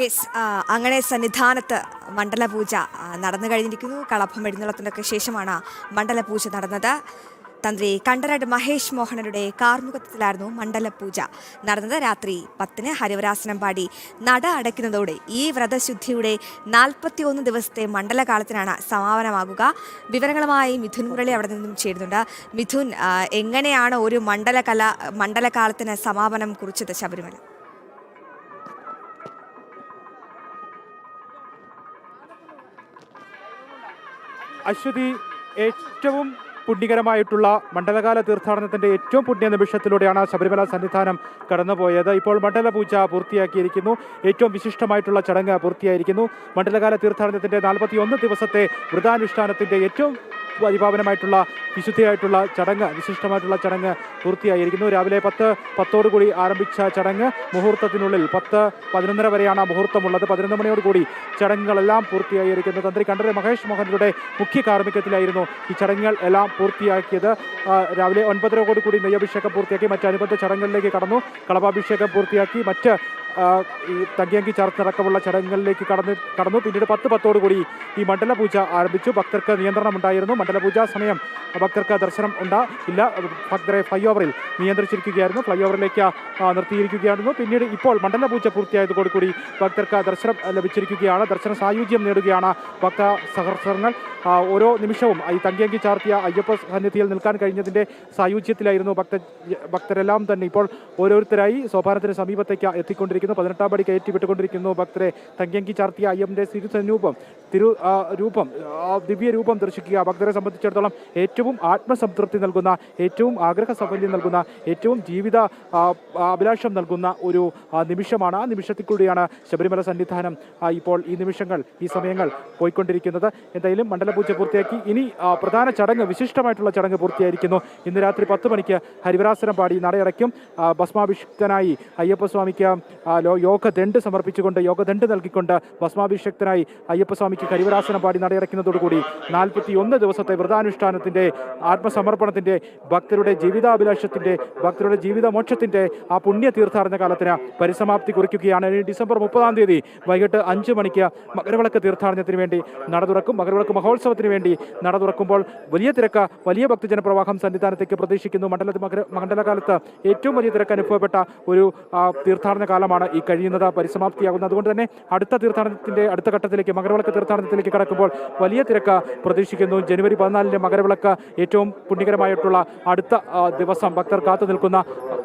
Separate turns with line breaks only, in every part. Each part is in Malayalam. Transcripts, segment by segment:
യെസ് അങ്ങനെ സന്നിധാനത്ത് മണ്ഡലപൂജ നടന്നു കഴിഞ്ഞിരിക്കുന്നു. കളഭം എഴുന്നള്ളത്തിനൊക്കെ ശേഷമാണ് മണ്ഡലപൂജ നടന്നത്. തന്ത്രി കണ്ഠരട് മഹേഷ് മോഹനരുടെ കാർമുഖത്വത്തിലായിരുന്നു മണ്ഡലപൂജ നടന്നത്. രാത്രി പത്തിന് ഹരിവരാസനം പാടി നട അടയ്ക്കുന്നതോടെ ഈ വ്രതശുദ്ധിയുടെ നാൽപ്പത്തി ഒന്ന് ദിവസത്തെ മണ്ഡലകാലത്തിനാണ് സമാപനമാകുക. വിവരങ്ങളുമായി മിഥുൻ മുരളി അവിടെ നിന്നും ചേരുന്നുണ്ട്. മിഥുൻ എങ്ങനെയാണ് ഒരു മണ്ഡലകല മണ്ഡലകാലത്തിന് സമാപനം കുറിച്ചത് ശബരിമല?
അശ്വതി ഏറ്റവും പുണ്യകരമായിട്ടുള്ള മണ്ഡലകാല തീർത്ഥാടനത്തിന്റെ ഏറ്റവും പുണ്യ നിമിഷത്തിലൂടെയാണ് ശബരിമല സന്നിധാനം കടന്നുപോയത്. ഇപ്പോൾ മണ്ഡലപൂജ പൂർത്തിയാക്കിയിരിക്കുന്നു. ഏറ്റവും വിശിഷ്ടമായിട്ടുള്ള ചടങ്ങ് പൂർത്തിയായിരിക്കുന്നു. മണ്ഡലകാല തീർത്ഥാടനത്തിന്റെ നാൽപ്പത്തി ദിവസത്തെ വ്രതാനുഷ്ഠാനത്തിന്റെ ഏറ്റവും പരിപാവനമായിട്ടുള്ള വിശുദ്ധിയായിട്ടുള്ള ചടങ്ങ് വിശിഷ്ടമായിട്ടുള്ള ചടങ്ങ് പൂർത്തിയായിരിക്കുന്നു. രാവിലെ പത്ത് പത്തോടുകൂടി ആരംഭിച്ച ചടങ്ങ് മുഹൂർത്തത്തിനുള്ളിൽ പത്ത് പതിനൊന്നര വരെയാണ് മുഹൂർത്തമുള്ളത്. പതിനൊന്ന് മണിയോടുകൂടി ചടങ്ങുകളെല്ലാം പൂർത്തിയായിരിക്കുന്നു. തന്ത്രി കണ്ടര മഹേഷ് മോഹനരുടെ മുഖ്യ കാർമ്മികത്തിലായിരുന്നു ഈ ചടങ്ങുകൾ എല്ലാം പൂർത്തിയാക്കിയത്. രാവിലെ രാവിലെ ഒൻപതരയോട് കൂടി നെയ്യഭിഷേകം പൂർത്തിയാക്കി മറ്റ് അനുബന്ധ ചടങ്ങുകളിലേക്ക് കടന്നു. കളഭാഭിഷേകം പൂർത്തിയാക്കി മറ്റ് ഈ തങ്കിയങ്കി അടക്കമുള്ള ചടങ്ങുകളിലേക്ക് കടന്ന് കടന്നു. പിന്നീട് പത്ത് പത്തോടുകൂടി ഈ മണ്ഡലപൂജ ആരംഭിച്ചു. ഭക്തർക്ക് നിയന്ത്രണം ഉണ്ടായിരുന്നു മണ്ഡലപൂജ സമയം. ഭക്തർക്ക് ദർശനം ഉണ്ടാ ഇല്ല. ഭക്തരെ ഫ്ലൈ ഓവറിൽ നിയന്ത്രിച്ചിരിക്കുകയായിരുന്നു. ഫ്ലൈ ഓവറിലേക്ക് നിർത്തിയിരിക്കുകയായിരുന്നു. പിന്നീട് ഇപ്പോൾ മണ്ഡല മണ്ഡലപൂജ പൂർത്തിയായതോടുകൂടി ഭക്തർക്ക് ദർശനം ലഭിച്ചിരിക്കുകയാണ്. ദർശന സായുജ്യം നേടുകയാണ് ഭക്ത സഹസ്രങ്ങൾ. ഓരോ നിമിഷവും ഈ തങ്കിയങ്കി ചാർത്തിയ അയ്യപ്പ സന്നിധിയിൽ നിൽക്കാൻ കഴിഞ്ഞതിന്റെ സായുജ്യത്തിലായിരുന്നു ഭക്ത ഭക്തരെല്ലാം തന്നെ. ഇപ്പോൾ ഓരോരുത്തരായി സോപാനത്തിന് സമീപത്തേക്ക് എത്തിക്കൊണ്ടിരിക്കുന്നു. പതിനെട്ടാം പടി കയറ്റി വിട്ടുകൊണ്ടിരിക്കുന്നു ഭക്തരെ. തങ്കിയങ്കി ചാർത്തിയ അയ്യപ്പന്റെ തിരുസ്വരൂപം തിരു രൂപം ദിവ്യ രൂപം ദർശിക്കുക ഭക്തരെ സംബന്ധിച്ചിടത്തോളം ഏറ്റവും ആത്മസംതൃപ്തി നൽകുന്ന ഏറ്റവും ആഗ്രഹ സഫല്യം നൽകുന്ന ഏറ്റവും ജീവിത അഭിലാഷം നൽകുന്ന ഒരു നിമിഷമാണ്. ആ നിമിഷത്തിൽ കൂടിയാണ് ശബരിമല സന്നിധാനം ഇപ്പോൾ ഈ നിമിഷങ്ങൾ ഈ സമയങ്ങൾ പോയിക്കൊണ്ടിരിക്കുന്നത്. എന്തായാലും മണ്ഡലപൂജ പൂർത്തിയാക്കി. ഇനി പ്രധാന ചടങ്ങ് വിശിഷ്ടമായിട്ടുള്ള ചടങ്ങ് പൂർത്തിയായിരിക്കുന്നു. ഇന്ന് രാത്രി പത്ത് മണിക്ക് ഹരിവരാസനം പാടി നടയടയ്ക്കും. ഭസ്മാഭിഷിക്തനായി അയ്യപ്പസ്വാമിക്ക് യോഗദണ്ഡ് സമർപ്പിച്ചുകൊണ്ട് യോഗദണ്ഡ് നൽകിക്കൊണ്ട് ഭസ്മാഭിഷിക്തനായി അയ്യപ്പസ്വാമിക്ക് ഹരിവരാസനം പാടി നടയടയ്ക്കുന്നതോടുകൂടി നാൽപ്പത്തി ഒന്ന് ദിവസത്തെ വ്രതാനുഷ്ഠാനത്തിന്റെ ആത്മസമർപ്പണത്തിന്റെ ഭക്തരുടെ ജീവിതാഭിലാഷത്തിന്റെ ഭക്തരുടെ ജീവിത ജീവിതമോക്ഷത്തിന്റെ ആ പുണ്യ തീർത്ഥാടന കാലത്തിന് പരിസമാപ്തി കുറിക്കുകയാണ്. ഡിസംബർ മുപ്പതാം തീയതി വൈകിട്ട് അഞ്ച് മണിക്ക് മകരവിളക്ക് തീർത്ഥാടനത്തിന് വേണ്ടി നട തുറക്കും. മകരവിളക്ക് മഹോത്സവത്തിന് വേണ്ടി നട തുറക്കുമ്പോൾ വലിയ തിരക്ക് വലിയ ഭക്തജന പ്രവാഹം സന്നിധാനത്തേക്ക് പ്രതീക്ഷിക്കുന്നു. മണ്ഡല മണ്ഡലകാലത്ത് ഏറ്റവും വലിയ തിരക്ക് അനുഭവപ്പെട്ട ഒരു തീർത്ഥാടന കാലമാണ് ഈ കഴിയുന്നത് പരിസമാപ്തിയാകുന്നത്. അതുകൊണ്ട് തന്നെ അടുത്ത തീർത്ഥാടനത്തിന്റെ അടുത്ത ഘട്ടത്തിലേക്ക് മകരവിളക്ക് തീർത്ഥാടനത്തിലേക്ക് കടക്കുമ്പോൾ വലിയ തിരക്ക് പ്രതീക്ഷിക്കുന്നു. ജനുവരി പതിനാലിന്റെ മകരവിളക്ക് ഏറ്റവും പുണ്യകരമായിട്ടുള്ള അടുത്ത ദിവസം ഭക്തർ കാത്തു നിൽക്കുന്ന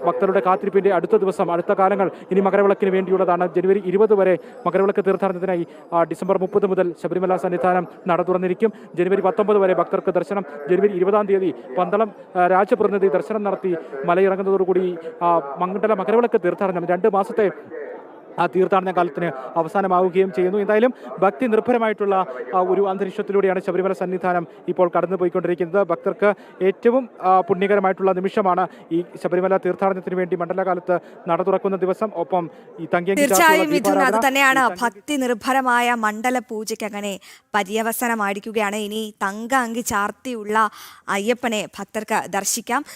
ഭക്തരുടെ കാത്തിരിപ്പിന്റെ അടുത്ത ദിവസം അടുത്ത കാലങ്ങൾ ഇനി മകരവിളക്കിന് വേണ്ടിയുള്ളതാണ്. ജനുവരി ഇരുപത് വരെ മകരവിളക്ക് തീർത്ഥാടനത്തിനായി ഡിസംബർ മുപ്പത് മുതൽ ശബരിമല സന്നിധാനം നട തുറന്നിരിക്കും. ജനുവരി പത്തൊമ്പത് വരെ ഭക്തർക്ക് ദർശനം. ജനുവരി ഇരുപതാം തീയതി പന്തളം രാജപ്രതിനിധി ദർശനം നടത്തി മലയിറങ്ങുന്നതോടുകൂടി മംഗണ്ഡല മകരവിളക്ക് തീർത്ഥാടനം. രണ്ട് മാസത്തെ ആ തീർത്ഥാടന കാലത്തിന് അവസാനമാവുകയും ചെയ്യുന്നു. എന്തായാലും ഭക്തി നിർഭരമായിട്ടുള്ള ആ, ഒരു അന്തരീക്ഷത്തിലൂടെയാണ് ശബരിമല സന്നിധാനം ഇപ്പോൾ കടന്നുപോയിക്കൊണ്ടിരിക്കുന്നത്. ഭക്തർക്ക് ഏറ്റവും പുണ്യകരമായിട്ടുള്ള നിമിഷമാണ് ഈ ശബരിമല തീർത്ഥാടനത്തിന് വേണ്ടി മണ്ഡലകാലത്ത് നട തുറക്കുന്ന ദിവസം. ഒപ്പം ഈ തങ്കിയങ്കി
തീർച്ചയായും മിഥുൻ അത് തന്നെയാണ്. ഭക്തി നിർഭരമായ മണ്ഡല പൂജയ്ക്ക് അങ്ങനെ പര്യവസനമായിരിക്കുകയാണ്. ഇനി തങ്ക അങ്കി ചാർത്തിയുള്ള അയ്യപ്പനെ ഭക്തർക്ക് ദർശിക്കാം.